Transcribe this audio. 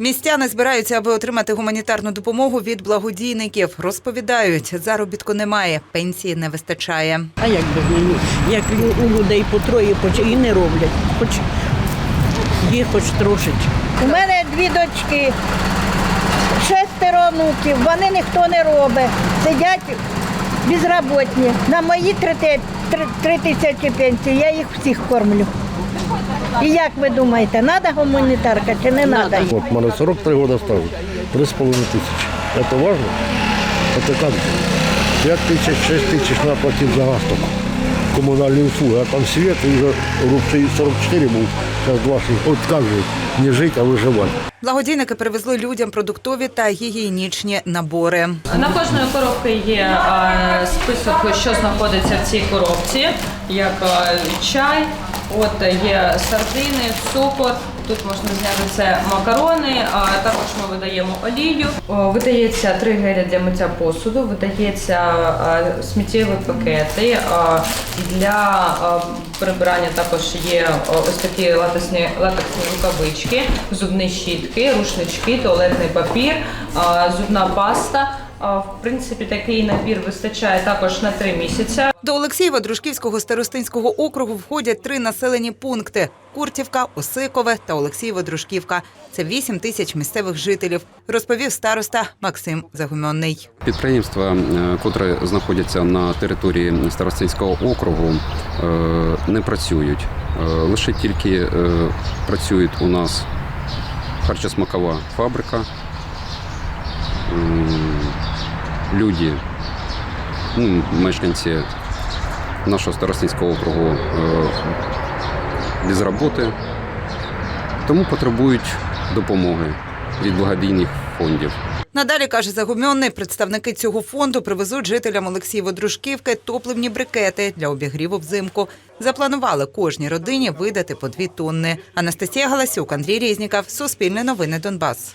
Містяни збираються, аби отримати гуманітарну допомогу від благодійників. Розповідають, заробітку немає, пенсії не вистачає. А як без мені? Як у людей по троє поч... і не роблять. Хоч є хоч трошечки. У мене дві дочки, шестеро онуків, вони ніхто не робить. Сидять безработні. На мої три, три, три тисячі пенсії, я їх всіх кормлю. І як ви думаєте, треба гуманітарка чи не треба? Вот, у мене 43 года стажу, 3,5 тысячи. Это важно? Это как? 5 тысяч, 6 тысяч надо платить за газ только. Коммунальные услуги. А там свет и уже рублей 44 был, сейчас 20. Вот как же, не жить, а выживать. Благодійники привезли людям продуктові та гігієнічні набори. На кожної коробки є е, список, що знаходиться в цій коробці, як е, чай, от є сардини, цукор. Тут можна зняти це макарони, а також ми видаємо олію. Видається три гелі для миття посуду, видається сміттєві пакети. Для прибирання також є ось такі латексні, латексні рукавички, зубні щітки, рушнички, туалетний папір, зубна паста. А, В принципі, такий набір вистачає також на три місяці. До Олексієва Дружківського старостинського округу входять три населені пункти: Куртівка, Осикове та Олексієво Дружківка. Це 8 тисяч місцевих жителів, розповів староста Максим Загумонний. Підприємства, е, котрі знаходяться на території Старостинського округу, е, не працюють. Е, Лише тільки працює у нас харчосмакова фабрика. Люди, ну, мешканці нашого Старостинського округу е, без роботи, тому потребують допомоги від благодійних фондів. Надалі каже Загумьонний, представники цього фонду привезуть жителям Олексієво-Дружківки топливні брикети для обігріву взимку. Запланували кожній родині видати по дві тонни. Анастасія Галасюк, Андрій Різніков, Суспільне новини Донбас.